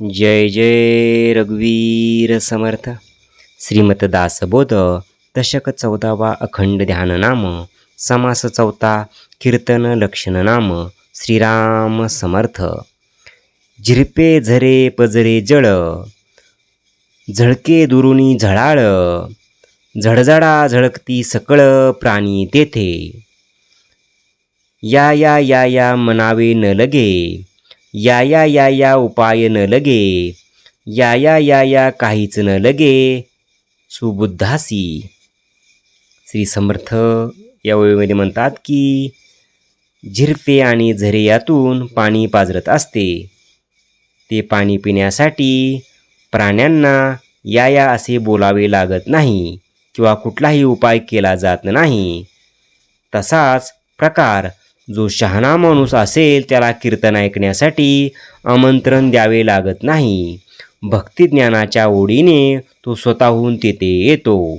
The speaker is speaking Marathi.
जय जय रघुवीर समर्थ। श्रीमत दासबोध दशक चौदावा अखंड ध्यान नाम समास चौथा कीर्तन लक्षण नाम श्रीराम समर्थ। झिरपे झरे पजरे जळ झळके दुरुनी झळाळ झडझडा झळकती सकळ प्राणी तेथे। या या या या मनावे न लगे या या या या उपाय न लगे. या या या या काहीच न लगे. सुबुद्धासी. श्री समर्थ या ओळीमध्ये म्हणतात की झिरपे आणि झरे यातून पाणी पाजरत असते. ते पाणी पिण्यासाठी प्राण्यांना या या असे बोलावे लागत नाही किंवा कुठलाही उपाय केला जात नाही. तसाच प्रकार जो शहाणा माणूस असेल त्याला कीर्तन ऐकण्यासाठी आमंत्रण द्यावे लागत नाही. भक्तिज्ञानाच्या ओढीने तो स्वतःहून तेथे येतो.